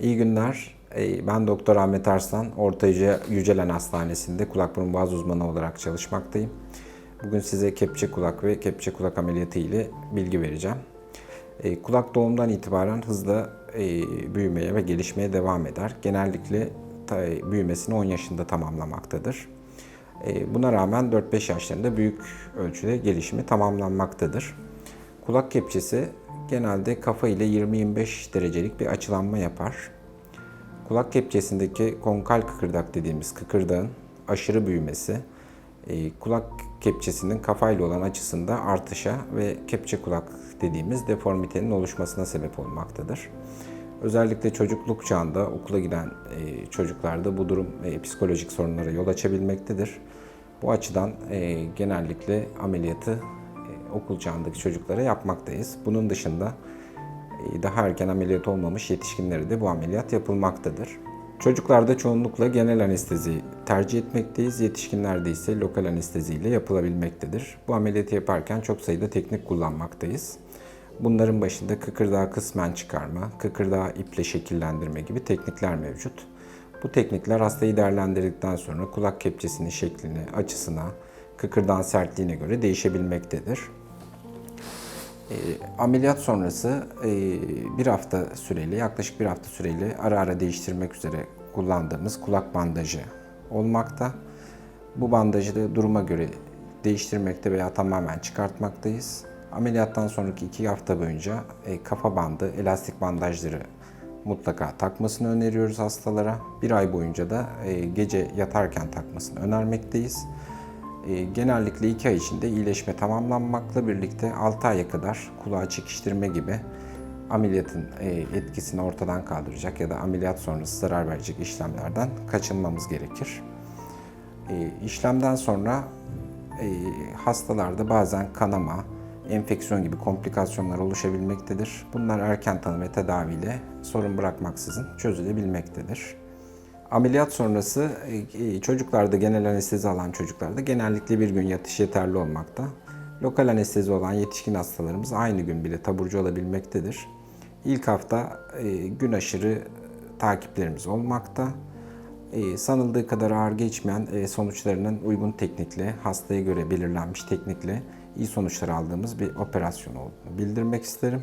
İyi günler. Ee, Ben Doktor Ahmet Arslan, Ortacı Yücelen Hastanesi'nde kulak burun boğaz uzmanı olarak çalışmaktayım. Bugün size kepçe kulak ve kepçe kulak ameliyatı ile bilgi vereceğim. Ee, Kulak doğumdan itibaren hızla e, büyümeye ve gelişmeye devam eder. Genellikle ta- büyümesini 10 yaşında tamamlamaktadır. E, Buna rağmen 4-5 yaşlarında büyük ölçüde gelişimi tamamlanmaktadır. Kulak kepçesi genelde kafa ile 20-25 derecelik bir açılanma yapar. Kulak kepçesindeki konkal kıkırdak dediğimiz kıkırdağın aşırı büyümesi, e, kulak kepçesinin kafayla olan açısında artışa ve kepçe kulak dediğimiz deformitenin oluşmasına sebep olmaktadır. Özellikle çocukluk çağında okula giden e, çocuklarda bu durum psikolojik sorunlara yol açabilmektedir. Bu açıdan e, genellikle ameliyatı okul çağındaki çocuklara yapmaktayız. Bunun dışında e, daha erken ameliyat olmamış yetişkinlere de bu ameliyat yapılmaktadır. Çocuklarda çoğunlukla genel anestezi tercih etmekteyiz. Yetişkinlerde ise lokal anestezi ile yapılabilmektedir. Bu ameliyatı yaparken çok sayıda teknik kullanmaktayız. Bunların başında kıkırdağı kısmen çıkarma, kıkırdağı iple şekillendirme gibi teknikler mevcut. Bu teknikler hastayı değerlendirdikten sonra kulak kepçesinin şeklini, açısına, kıkırdağın sertliğine göre değişebilmektedir. E, ameliyat sonrası e, bir hafta süreli, yaklaşık bir hafta süreli ara ara değiştirmek üzere kullandığımız kulak bandajı olmakta. Bu bandajı da duruma göre değiştirmekte veya tamamen çıkartmaktayız. Ameliyattan sonraki iki hafta boyunca e, kafa bandı, elastik bandajları mutlaka takmasını öneriyoruz hastalara. Bir ay boyunca da e, gece yatarken takmasını önermekteyiz. E, genellikle 2 ay içinde iyileşme tamamlanmakla birlikte 6 aya kadar kulağı çekiştirme gibi ameliyatın e, etkisini ortadan kaldıracak ya da ameliyat sonrası zarar verecek işlemlerden kaçınmamız gerekir. E, işlemden sonra e, hastalarda bazen kanama, enfeksiyon gibi komplikasyonlar oluşabilmektedir. Bunlar erken tanı ve tedaviyle sorun bırakmaksızın çözülebilmektedir. Ameliyat sonrası e, çocuklarda genel anestezi alan çocuklarda genellikle bir gün yatış yeterli olmakta. Lokal anestezi olan yetişkin hastalarımız aynı gün bile taburcu olabilmektedir. İlk hafta e, gün aşırı takiplerimiz olmakta. E, Sanıldığı kadar ağır geçmeyen e, sonuçlarının uygun teknikle, hastaya göre belirlenmiş teknikle iyi sonuçlar aldığımız bir operasyon olduğunu bildirmek isterim.